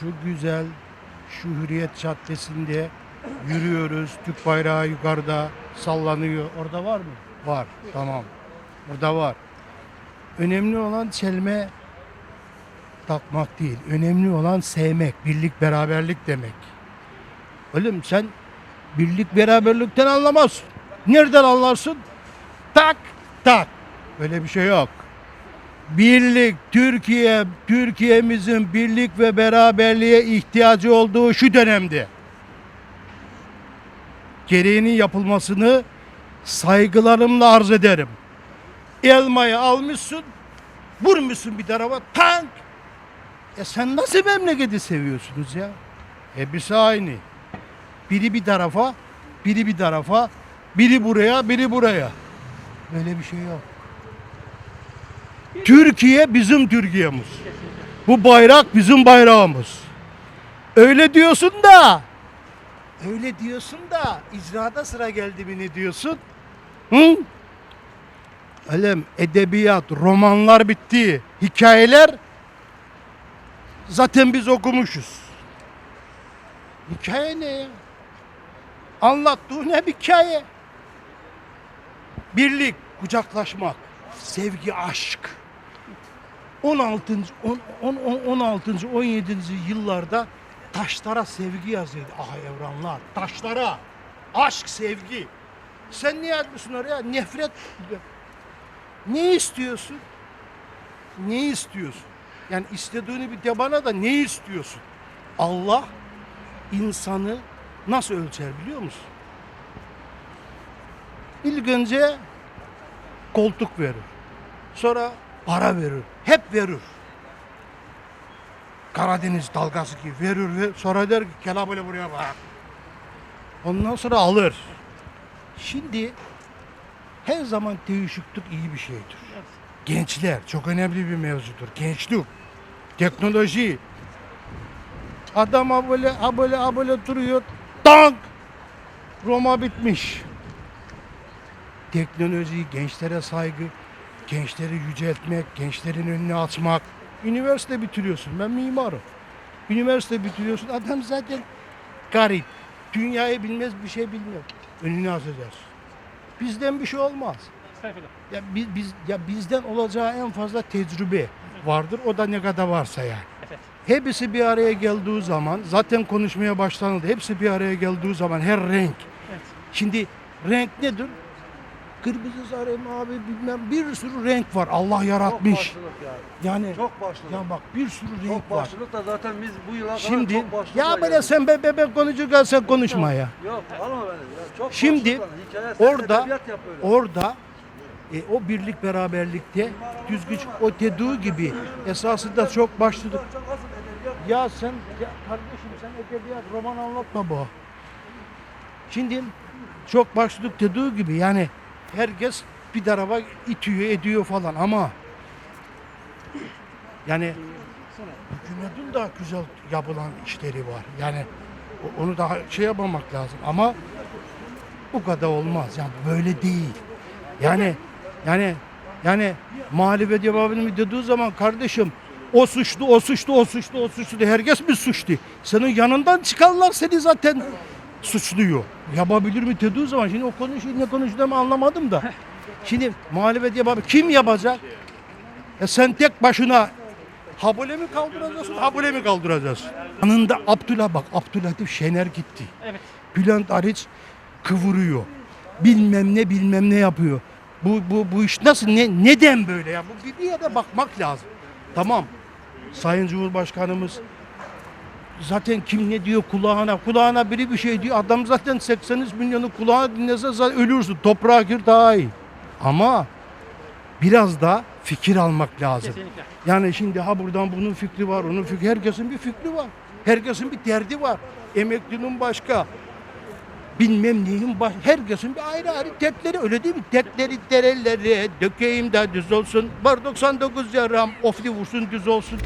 Şu güzel, şu Hürriyet Caddesi'nde yürüyoruz. Türk bayrağı yukarıda sallanıyor. Orada var mı? Var. Tamam. Burada var. Önemli olan çelme takmak değil. Önemli olan sevmek, birlik, beraberlik demek. Oğlum sen birlik, beraberlikten anlamazsın. Nereden anlarsın? Tak, tak. Böyle bir şey yok. Birlik, Türkiye, Türkiye'mizin birlik ve beraberliğe ihtiyacı olduğu şu dönemde gereğinin yapılmasını saygılarımla arz ederim. Elmayı almışsın, vurmuşsun bir tarafa, tank. E sen nasıl memleketi seviyorsunuz ya? Hepsi aynı. Biri bir tarafa, biri bir tarafa, biri buraya, biri buraya. Böyle bir şey yok. Türkiye bizim Türkiye'miz. Bu bayrak bizim bayrağımız. Öyle diyorsun da öyle diyorsun da icraata sıra geldi mi ne diyorsun? Hı? Alem, edebiyat, romanlar bitti. Hikayeler zaten biz okumuşuz. Hikaye ne ya? Anlattığı ne bir hikaye? Birlik, kucaklaşmak, sevgi, aşk. 16. on- on- on- 16. 17. yıllarda taşlara sevgi yazıyordu. Ah evranlar, taşlara aşk, sevgi. Sen ne yazmışsın oraya? Nefret. Ne istiyorsun? Ne istiyorsun? Yani istediğini bir de bana da ne istiyorsun? Allah insanı nasıl ölçer biliyor musun? İlk önce koltuk verir. Sonra para verir. Hep verir. Karadeniz dalgası gibi verir ve sonra der ki gel böyle buraya bak. Ondan sonra alır. Şimdi her zaman değişiklik iyi bir şeydir. Gençler çok önemli bir mevzudur. Gençlik, teknoloji. Adam ha böyle ha duruyor. Tank! Roma bitmiş. Teknoloji, gençlere saygı, gençleri yüceltmek, gençlerin önüne açmak. Üniversite bitiriyorsun. Ben mimarım. Üniversite bitiriyorsun. Adam zaten garip. Dünyayı bilmez, bir şey bilmiyor. Önünü açacağız. Bizden bir şey olmaz. Ya biz, biz ya bizden olacağı en fazla tecrübe vardır. O da ne kadar varsa yani. Hepsi bir araya geldiği zaman zaten konuşmaya başlanıldı. Hepsi bir araya geldiği zaman her renk. Evet. Şimdi renk nedir? Kırmızı, sarı, mavi bilmem bir sürü renk var. Allah Çok yaratmış. başlılık yani. Yani Çok başlılık. ya bak bir sürü renk çok var. başlılık da zaten biz bu yıla kadar Şimdi çok başlılık ya var böyle sen be bebek konuşurken sen konuşma ya. Yok alma beni. Ya, çok Şimdi başlılık var. Hikaye, sen orada- edebiyat yap öyle. Orada e, o birlik beraberlikte düzgün o dediği gibi esasında çok başladık. Çok edebiyat Ya sen ya kardeşim sen edebiyat roman anlatma bu. Şimdi çok başladık dediği gibi yani herkes bir tarafa itiyor ediyor falan ama yani hükümetin daha güzel yapılan işleri var. Yani onu daha şey yapmamak lazım ama bu kadar olmaz. Yani böyle değil. Yani yani yani muhalefet yapabilir dediği zaman kardeşim o suçlu, o suçlu, o suçlu, o suçlu herkes mi suçlu? Senin yanından çıkanlar seni zaten suçluyor. Yapabilir mi dediği zaman şimdi o konuşuyor ne konuştuğumu anlamadım da. Şimdi muhalefet yapabilir. Kim yapacak? E sen tek başına Habule mi kaldıracaksın, Habule mi kaldıracaksın? Yanında Abdullah bak, Abdülhatif Şener gitti. Evet. Bülent Arıç kıvırıyor. Bilmem ne bilmem ne yapıyor. Bu bu bu iş nasıl ne neden böyle ya? Bu bir, bir yere bakmak lazım. Tamam. Sayın Cumhurbaşkanımız zaten kim ne diyor kulağına kulağına biri bir şey diyor. Adam zaten 83 milyonu kulağına dinlese zaten ölürsün. Toprağa gir daha iyi. Ama biraz da fikir almak lazım. Kesinlikle. Yani şimdi ha buradan bunun fikri var, onun fikri, herkesin bir fikri var. Herkesin bir derdi var. Emeklinin başka, bilmem neyin baş, herkesin bir ayrı ayrı dertleri öyle değil mi? Dertleri derelere dökeyim de düz olsun. Var 99 yaram ofli vursun düz olsun.